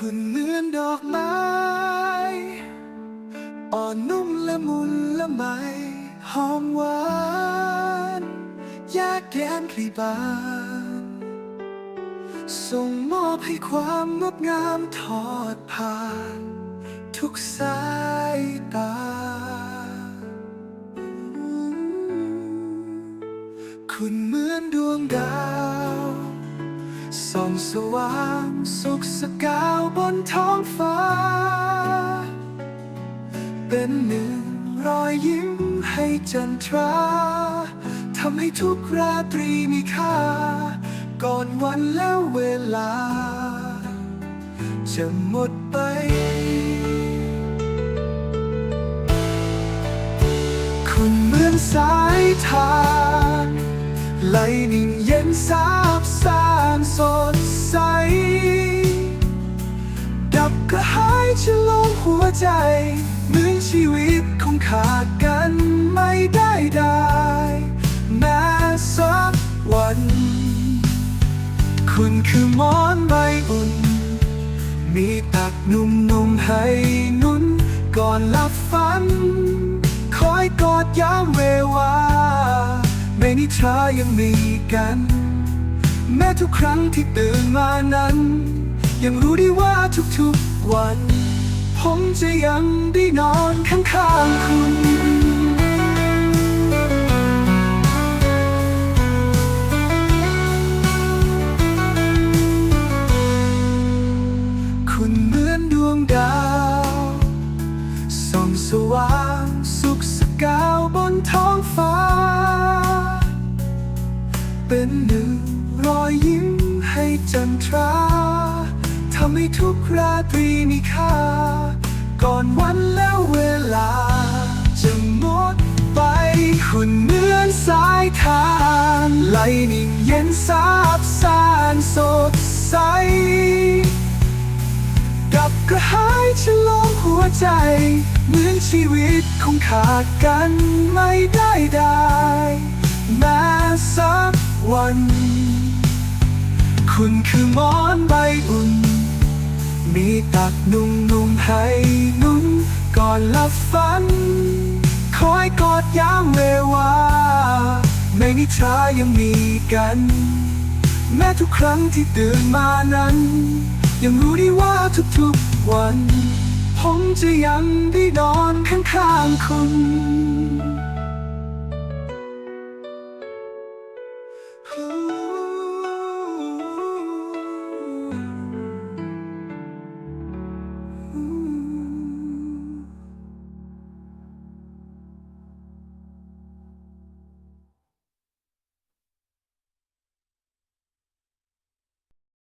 คุณเหมือนดอกไม้ อ่อนนุ่มละมุนละไม หอมหวานยากแก้มคลีบานส่งมอบให้ความงดงามทอดผ่าน ทุกสายตา คุณเหมือนดวงดาว ส่องสว่างสุขสกาวบนท้องฟ้า เป็นหนึ่งรอยยิ้มให้จันทราทำให้ทุกราตรีมีค่า ก่อนวันและเวลา จะหมดไปคุณเหมือนสายทาน ไหลนิ่งเย็นซาบซานสดใส ดับกระหายฉลองหัวใจเหมือนชีวิตคงขาดกันไม่ได้ได้แม้สักวัน คุณคือมอนใบอุ่น มีตักนุ่มๆให้นุ่นก่อนหลับฝัน คอยกอดยามเววา ไม่นิทรายังมีกัน แม้ทุกครั้งที่ตื่นมานั้น ยังรู้ดีว่าทุกๆวัน ผมจะยังได้นอนข้างๆคุณคุณเหมือนดวงดาวส่องสว่างสุขสกาวบนท้องฟ้า เป็นหนึ่งรอยยิ้มให้จันทราทำให้ทุกราตรีมีค่า ก่อนวันและเวลา จะหมดไปคุณเหมือนสายทานไหลนิ่งเย็นซาบซ่านสดใส กับกระหายฉลองหัวใจ เหมือนชีวิตคงขาดกันไม่ได้ด้แคือหมอนใบอุ่น มีตักนุ่มๆให้นุ่นก่อนหลับฝัน คอยกอดยามเววาไม่นิทรายังมีกัน แม้ทุกครั้งที่ตื่นมานั้น ยังรู้ดีว่าทุกๆวัน ผมจะยังได้นอนข้างๆคุณ